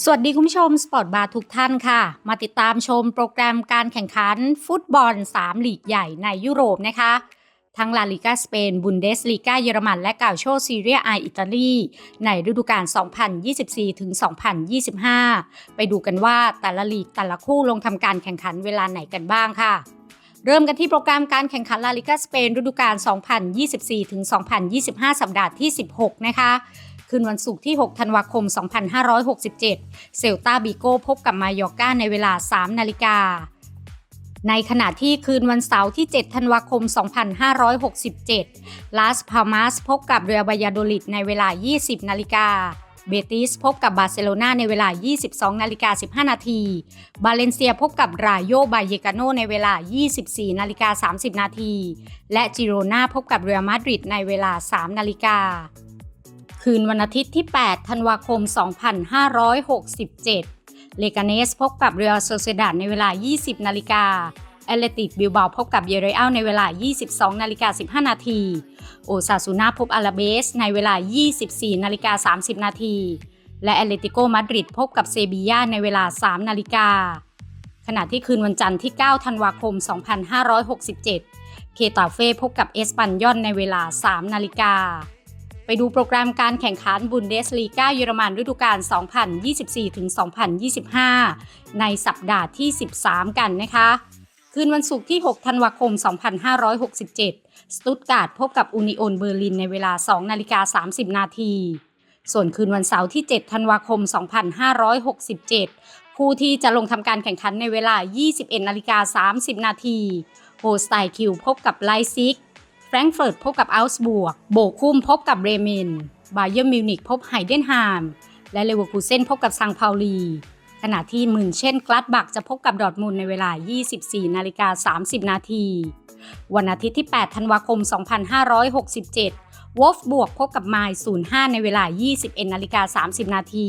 สวัสดีคุณผู้ชมสปอร์ตบาร์ทุกท่านค่ะ มาติดตามชมโปรแกรมการแข่งขันฟุตบอล 3 ลีกใหญ่ในยุโรปนะคะ ทั้งลาลิกาสเปนบุนเดสลีกาเยอรมัน และกาโชซีเรียไออิตาลี ในฤดูกาล 2024 ถึง 2025 ไปดูกันว่าแต่ละลีกแต่ละคู่ลงทำการแข่งขันเวลาไหนกันบ้างค่ะเริ่มกันที่โปรแกรมการแข่งขันลาลิกาสเปนฤดูกาล 2024ถึง2025 สัปดาห์ที่ 16 นะคะ คืนวันศุกร์ที่ 6 ธันวาคม 2567 เซลตาบิโกพบกับมายอร์กาในเวลา 3 นาฬิกา ในขณะที่คืนวันเสาร์ที่ 7 ธันวาคม 2567 ลาสพามาสพบกับเรือบายาโดลิดในเวลา 20 นาฬิกาเบติสพบกับบาร์เซโลนาในเวลา 22 นาฬิกา 15 นาที บาเลนเซียพบกับรายโยบายเยกาโนในเวลา 24 นาฬิกา 30 นาที และจิโรนาพบกับเรอัลมาดริดในเวลา 3 นาฬิกา คืนวันอาทิตย์ที่ 8 ธันวาคม 2567 เลกาเนสพบกับเรอัลโซเซดาดในเวลา 20 นาฬิกาแอตเลติกบิลบาพบกับเยเรอัลในเวลา 22 นาฬิกา 15 นาที โอซาซูนาพบอาราเบสในเวลา 24 นาฬิกา 30 นาที และแอตเลติโกมาดริดพบกับเซบียาในเวลา 3 นาฬิกา ขณะที่คืนวันจันทร์ที่ 9 ธันวาคม 2567 เคตาเฟ่พบกับเอสปันยอนในเวลา 3 นาฬิกา ดูโปรแกรมการแข่งขันบุนเดสลีกาเยอรมันฤดูกาล 2024-2025 ในสัปดาห์ที่ 13 กันนะคะ คืนวันศุกร์ที่ 6 ธันวาคม 2567 สตุตการ์ดพบกับอูนิโอนเบอร์ลินในเวลา 2 นาฬิกา 30 นาที ส่วนคืนวันเสาร์ที่ 7 ธันวาคม 2567 ผู้ที่จะลงทำการแข่งขันในเวลา 21 นาฬิกา 30 นาทีโฮสไตคิวพบกับไลซิก แฟรงก์เฟิร์ตพบกับอัลส์บวก โบคุมพบกับเรเมนบาเยอร์มิวนิกพบไฮเดนฮามและเลเวอร์คูเซนพบกับซังพาวลี ขณะที่มึนเช่นกลัดบักจะพบกับดอทมุนในเวลา 24 นาฬิกา 30 นาที วันอาทิตย์ที่ 8 ธันวาคม 2567 วอฟบวกพบกับไมล์05 ในเวลา 21 นาฬิกา 30 นาที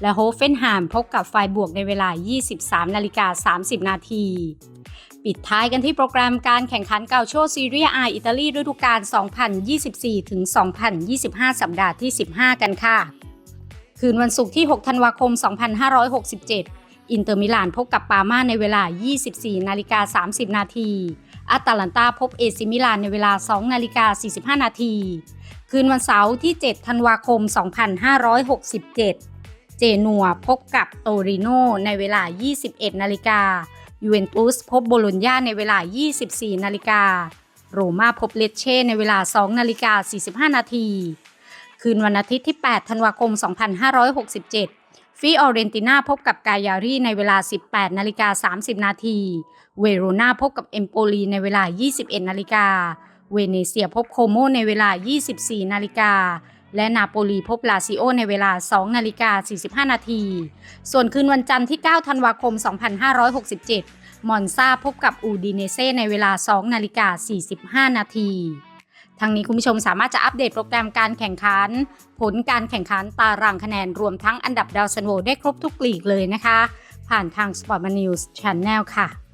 และโฮเฟนไฮม์พบกับไฟบวกในเวลา 23 นาฬิกา 30 นาที ปิดท้ายกันที่โปรแกรมการแข่งขันเกาโชซีเรียอาอิตาลีฤดูกาล 2024-2025 สัปดาห์ที่ 15 กันค่ะ คืนวันศุกร์ที่ 6 ธันวาคม 2567 อินเตอร์มิลานพบกับปาม่าในเวลา 24 นาฬิกา 30 นาทีอาตาลันตาพบเอซิมิลานในเวลา 2 นาฬิกา 45 นาที คืนวันเสาร์ที่ 7 ธันวาคม 2567 เจนัวพบกับโตริโนในเวลา 21 นาฬิกา ยูเวนตุสพบโบโลญญาในเวลา 24 นาฬิกา โรม่าพบเลเช่ในเวลา 2 นาฬิกา 45 นาที คืนวันอาทิตย์ที่ 8 ธันวาคม 2567ฟีออเรนติน่าพบกับกายารีในเวลา 18 นาฬิกา 30 นาที เวโรนาพบกับเอมโปลีในเวลา 21 นาฬิกา เวเนเซียพบโคโมในเวลา 24 นาฬิกา และนาโปลีพบลาซิโอในเวลา 2 นาฬิกา 45 นาที ส่วนคืนวันจันทร์ที่ 9 ธันวาคม 2567 มอนซาพบกับอูดิเนเซ่ในเวลา 2 นาฬิกา 45 นาทีทั้งนี้คุณผู้ชมสามารถจะอัปเดตโปรแกรมการแข่งขัน ผลการแข่งขันตารางคะแนนรวมทั้งอันดับดาวซันโวได้ครบทุกลีกเลยนะคะ ผ่านทาง Sport m a News Channel ค่ะ